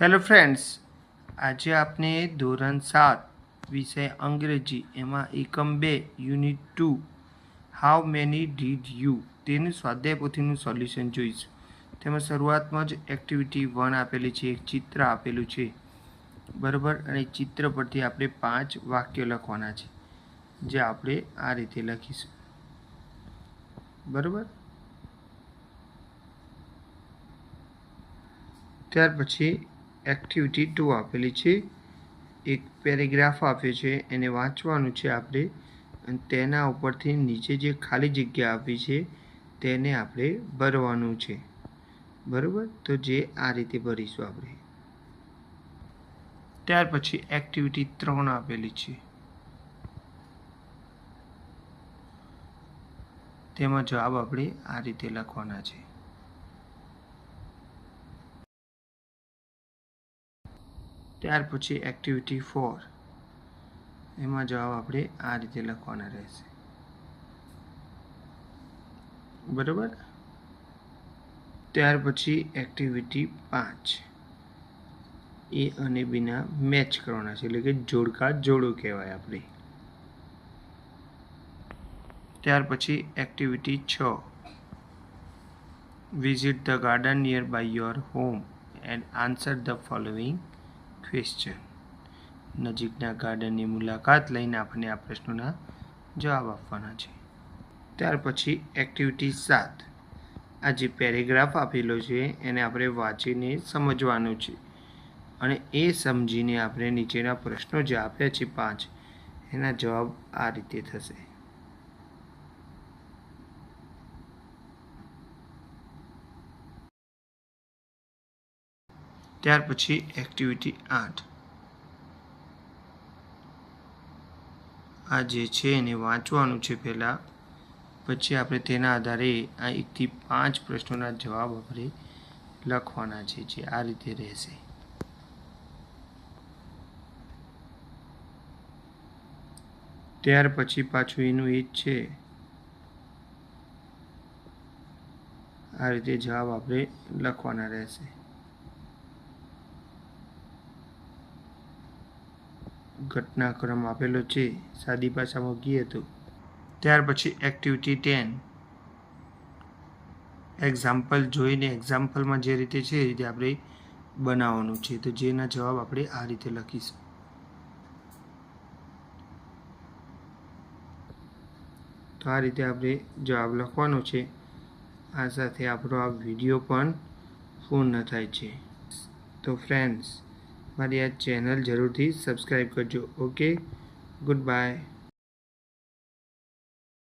Hello friends આજે આપણે ધોરણ સાત વિષય અંગ્રેજી, એમાં એકમ બે unit two how many did you તેનું સ્વાધ્યાય પોથીનું સોલ્યુશન જોઈશું. તેમાં શરૂઆતમાં જ એક્ટિવિટી વન આપેલી છે, એક ચિત્ર આપેલું છે. બરાબર? અને ચિત્ર પરથી આપણે પાંચ વાક્યો લખવાના છે, જે આપણે આ રીતે લખીશું. બરાબર? ત્યાર પછી એક્ટિવિટી ટુ આપેલી છે. એક પેરેગ્રાફ આપ્યો છે, એને વાંચવાનું છે આપણે. અને તેના ઉપરથી નીચે જે ખાલી જગ્યા આપી છે, તેને આપણે ભરવાનું છે. બરાબર? તો જે આ રીતે ભરીશું આપણે. ત્યાર પછી એક્ટિવિટી ત્રણ આપેલી છે. તેમાં જવાબ આપણે આ રીતે લખવાના છે. ત્યાર પછી એક્ટિવિટી ફોર એમાં જવાબ આપણે આ રીતે લખવાના રહેશે. બરાબર? ત્યાર પછી એક્ટિવિટી પાંચ. એ અને બીના મેચ કરવાના છે, એટલે કે જોડકા જોડો કહેવાય આપણે. ત્યાર પછી એક્ટિવિટી છ. Visit the garden near by your home and answer the following question નજીકના ગાર્ડનની મુલાકાત લઈને આપણને આ પ્રશ્નોના જવાબ આપવાના છે. ત્યાર પછી એક્ટિવિટી સાત. આ જે પેરેગ્રાફ આપેલો છે એને આપણે વાંચીને સમજવાનું છે અને એ સમજીને આપણે નીચેના પ્રશ્નો જે આપ્યા છે પાંચ, એના જવાબ આ રીતે થશે. ત્યાર પછી એક્ટિવિટી આઠ. આ જે છે એને વાંચવાનું છે પહેલાં. પછી આપણે તેના આધારે આ એકથી પાંચ પ્રશ્નોના જવાબ આપણે લખવાના છે જે આ રીતે રહેશે. ત્યાર પછી પાછું એનું એ જ છે. આ રીતે જવાબ આપણે લખવાના રહેશે. ઘટનાક્રમ આપેલો છે. સાદી ભાષામાં કહીએ તો. ત્યાર પછી એક્ટિવિટી ટેન એક્ઝામ્પલ જોઈને એક્ઝામ્પલમાં જે રીતે છે એ રીતે આપણે બનાવવાનું છે. તો જેના જવાબ આપણે આ રીતે લખીશું. તો આ રીતે આપણે જવાબ લખવાનો છે. આ સાથે આપણો આ વીડિયો પણ પૂર્ણ થાય છે. તો ફ્રેન્ડ્સ મારી આ ચેનલ જરૂરથી સબસ્ક્રાઈબ કરજો. Okay good bye